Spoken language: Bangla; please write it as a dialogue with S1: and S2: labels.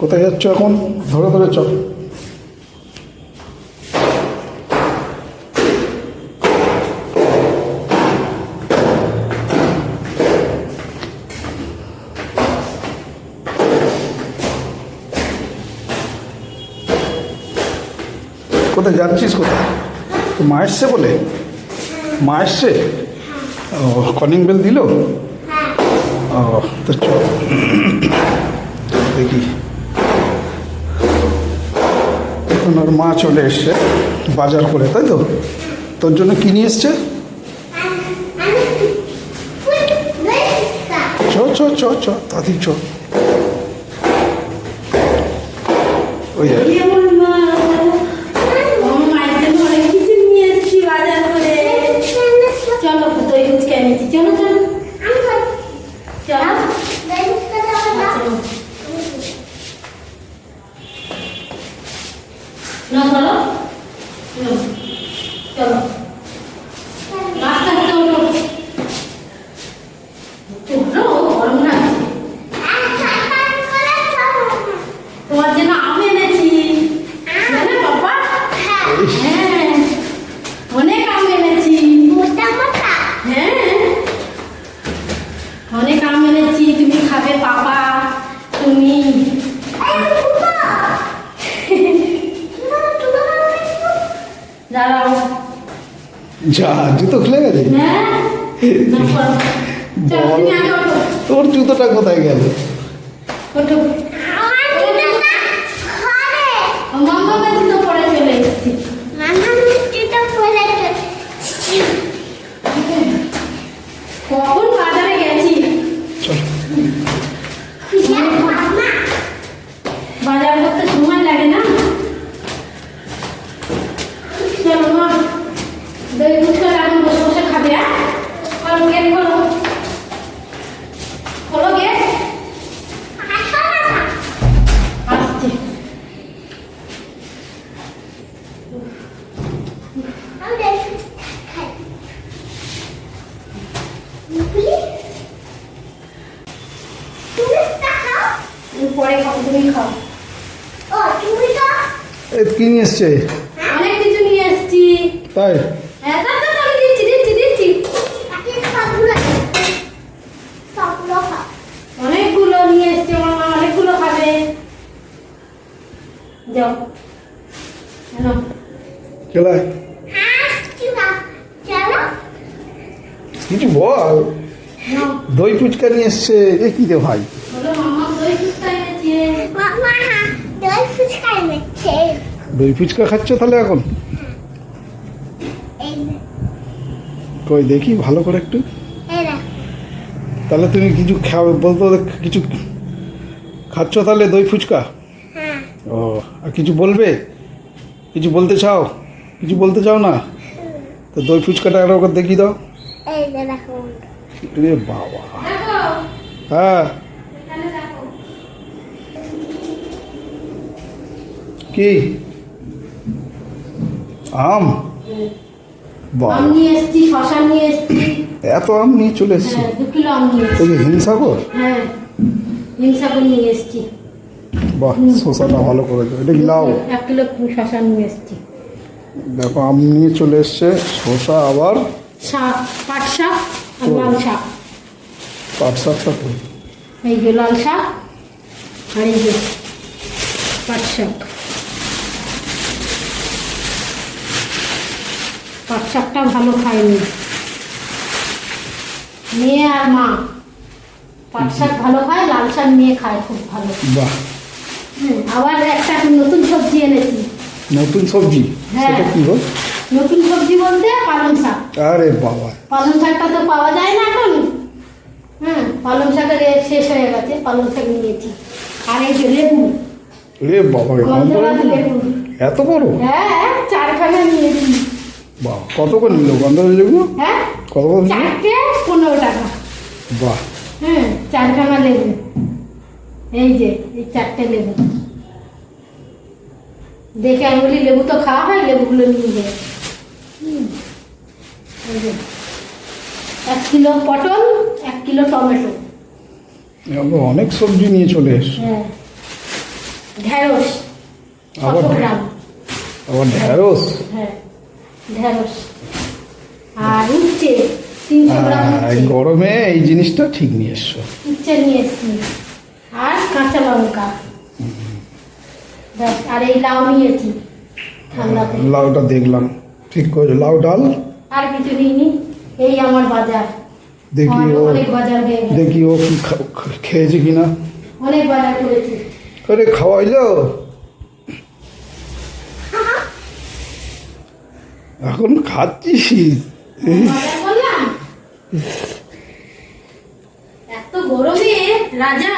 S1: কোথায় যাচ্ছ এখন? ধরে ধরে চল। কোথায় যাচ্ছিস কোথায়? তো মা এসছে বলে? মা এসছে? ও কলিং বেল দিল? ও তো চল। দেখি। এখন ওর মা চলে এসছে বাজার করে, তাই তো? তোর জন্য কি নিয়ে এসছে? চ চ চ চ, তাড়াতাড়ি চ। ওই
S2: চলো চলো না চলো তোমার জন্য আম এনেছি। জানো হ্যাঁ অনেক আম এনেছি। হ্যাঁ অনেক আম এনেছি। তুমি খাবে পাপা, তুমি।
S1: যা জুতো খুলে গেছে
S2: হ্যাঁ।
S1: তোর জুতোটা কোথায় গেল?
S2: এসেছি। কখন বাজারে গেছি
S1: চল
S2: বাজার করতে সময় লাগে না চলো মা দই ফুচকা এখন বসে বসে খাবে আর খোলো গেট খোলো খোলো গেট আসছে তুমি পরে খাও তুমি খাও
S1: এ কি নিয়ে এসছে?
S2: অনেক কিছু নিয়ে এসেছি।
S1: তাই?
S2: হ্যাঁ দাও দাও আমি দিচ্ছি দিচ্ছি দিচ্ছি। অনেকগুলো নিয়ে এসছে আমার মা অনেকগুলো খাবে। যাও। নাও।
S1: চলাই কিছু বল? দই ফুচকা নিয়ে এসছে। এ কি রে ভাই
S2: বলো মামা দই ফুচকা এনেছে
S1: দই ফুচকা খাচ্ছ তাহলে এখন? কই দেখি ভালো করে একটু। তাহলে তুমি কিছু খাও বলতো কিছু খাচ্ছ তাহলে দই ফুচকা? ও আর কিছু বলবে? কিছু বলতে চাও? কিছু বলতে চাও না? তো দই ফুচকাটা একবার দেখিয়ে দাও। বাবা। হ্যাঁ। কি? আম? এত আম নিয়ে চলে এসছি।
S2: হ্যাঁ এসেছি
S1: যে হিমসাগর?
S2: হ্যাঁ
S1: বাহ ভালো করেছে। এটা কি লাউ?
S2: এক কিলো শশা নিয়ে এসেছি।
S1: দেখো আম নিয়ে চলে এসছে। আবার?
S2: শাক পাট শাক আর লাল শাক।
S1: পাট শাকটা কই?
S2: এই যে লাল শাক আর এই যে পাট শাক। পাট শাকটা ভালো খায়নি। মেয়ে আর মা। পাট শাক ভালো খায় লাল শাক নিয়ে খায় খুব ভালো।
S1: বাহ।
S2: আবার একটা নতুন সবজি এনেছি।
S1: নতুন সবজি?
S2: হ্যাঁ।
S1: সেটা কি হোক
S2: নতুন সবজি বলতে পালং শাক।
S1: আরে বাবা।
S2: পালং শাকটা তো পাওয়া যায় না এখন। হ্যাঁ পালং শাকের শেষ হয়ে গেছে পালং শাক নিয়েছি। আর এই যে লেবু।
S1: রে বাবা এত বড়?
S2: হ্যাঁ চারখানা নিয়েছি
S1: বাহ কত করে নিল? লেবু
S2: হ্যাঁ
S1: কত করে
S2: চারটে পনেরো টাকা।
S1: বাহ।
S2: হ্যাঁ চারখানা লেবু। এই যে এই চারটে লেবু। দেখে আমি বলি লেবু তো খাওয়া হয় লেবুগুলো নিয়ে যাই। হুম, এই যে, এক কিলো পটল এক কিলো টমেটো।
S1: অনেক সবজি নিয়ে চলে এসছে।
S2: হ্যাঁ ঢেঁড়স
S1: আবার ঢ্যাঁড়স
S2: হ্যাঁ। ঢেঁড়স আর উচ্ছে তিনশো গ্রাম
S1: এই
S2: উচ্ছে
S1: গরমে এই জিনিসটা ঠিক নিয়ে এসছো
S2: উচ্ছে নিয়ে এসছি। আর কাঁচা লঙ্কা। ব্যাস আর এই লাউ নিয়েছি ঠান্ডাতে।
S1: লাউটা দেখলাম। ঠিক করে লাউ ডাল?
S2: আর কিছু নিইনি এই আমার বাজার।
S1: দেখি ও দেখি ও কি খেয়েছে কিনা।
S2: অনেক বাজার করেছি।
S1: আরে খাওয়াইলো? এখন খাচ্ছিস?
S2: এত গরমে রাজা